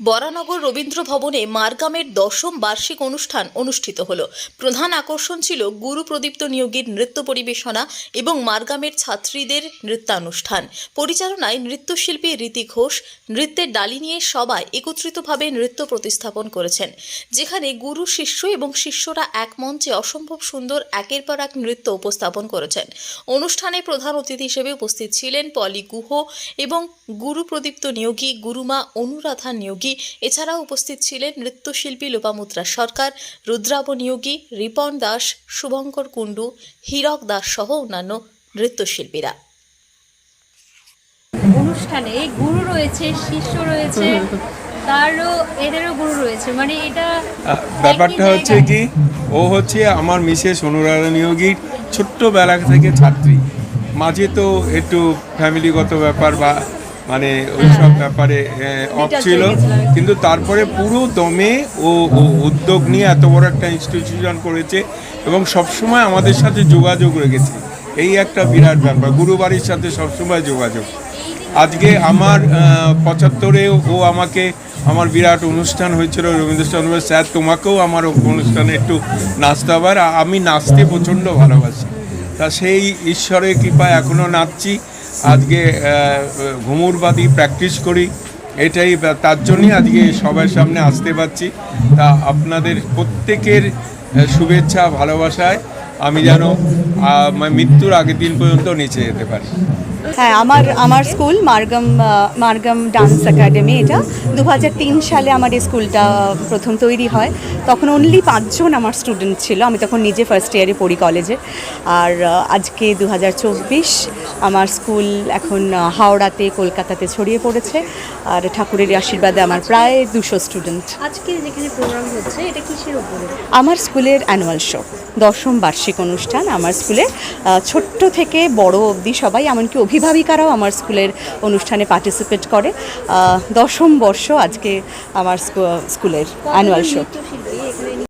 বরানগর রবীন্দ্র ভবনে মারগামের দশম বার্ষিক অনুষ্ঠান অনুষ্ঠিত হলো। প্রধান আকর্ষণ ছিল গুরু প্রদীপ্ত নিয়োগীর নৃত্য পরিবেশনা এবং মারগামের ছাত্রীদের নৃত্যানুষ্ঠান। পরিচালনায় নৃত্যশিল্পী রীতি ঘোষ নৃত্যের ডালি নিয়ে সবাই একত্রিতভাবে নৃত্য প্রতিস্থাপন করেছেন। যেখানে গুরু শিষ্য এবং শিষ্যরা এক মঞ্চে অসম্ভব সুন্দর একের পর এক নৃত্য উপস্থাপন করেছেন। অনুষ্ঠানে প্রধান অতিথি হিসেবে উপস্থিত ছিলেন পলি গুহ এবং গুরু প্রদীপ্ত নিয়োগী গুরুমা অনুরাধা নিয়োগী এছাড়াও উপস্থিত ছিলেন নৃত্যশিল্পী লোপামুদ্রা সরকার রুদ্রাব নিয়োগী রিপন দাস শুভঙ্কর কুণ্ডু হীরক দাস সহ অন্যান্য নৃত্যশিল্পীরা। অনুষ্ঠানে গুরু রয়েছে শিষ্য রয়েছে তারও এদেরও গুরু রয়েছে। মানে এটা ব্যাপারটা হচ্ছে কি ও হচ্ছে আমার মিসেস অনুরাধা নিয়োগীর ছোট্টবেলা থেকে ছাত্রী। মাঝে তো একটু ফ্যামিলিগত ব্যাপার বা মানে ওইসব ব্যাপারে অফ ছিল। হয়ে একটু। কিন্তু তারপরে পুরো দমে ও উদ্যোগ নিয়ে এত বড় একটা ইনস্টিটিউশন করেছে এবং সবসময় আমাদের সাথে যোগাযোগ রেখেছে। এই একটা বিরাট ব্যাপার, গুরুবাড়ির সাথে সবসময় যোগাযোগ। আজকে আমার পঁচাত্তরে ও আমাকে আমার বিরাট অনুষ্ঠান হয়েছিল রবীন্দ্র চন্দ্র স্যার, তোমাকেও আমার অনুষ্ঠানে একটু নাচতে হবে। আর আমি নাচতে প্রচণ্ড ভালোবাসি। তা সেই ঈশ্বরের কৃপায় এখনও নাচছি। আজকে ঘুমুরবাদি প্র্যাকটিস করি। এটাই তার জন্যই আজকে সবার সামনে আসতে পারছি। তা আপনাদের প্রত্যেকের শুভেচ্ছা ভালোবাসায়। আমি যেন মানে মৃত্যুর আগের দিন পর্যন্ত নিচে যেতে পারি। হ্যাঁ আমার আমার school Margam Margam dance academy এটা। দু হাজার তিন সালে আমার এই স্কুলটা প্রথম তৈরি হয়। তখন অনলি পাঁচজন আমার স্টুডেন্ট ছিল। আমি তখন নিজে ফার্স্ট ইয়ারে পড়ি কলেজে আর আজকে দু হাজার চব্বিশ আমার স্কুল এখন হাওড়াতে কলকাতাতে ছড়িয়ে পড়েছে। আর ঠাকুরের আশীর্বাদে আমার প্রায় দুশো স্টুডেন্ট আজকে যেখানে প্রোগ্রাম হচ্ছে এটা কিসের উপরে? আমার স্কুলের অ্যানুয়াল শো দশম বার্ষিক। অনুষ্ঠান আমার স্কুলে ছোট্ট থেকে বড় অবধি সবাই, এমনকি অভিভাবিকারাও আমার স্কুলের অনুষ্ঠানে পার্টিসিপেট করে। দশম বর্ষ আজকে আমার স্কুলের অ্যানুয়াল শো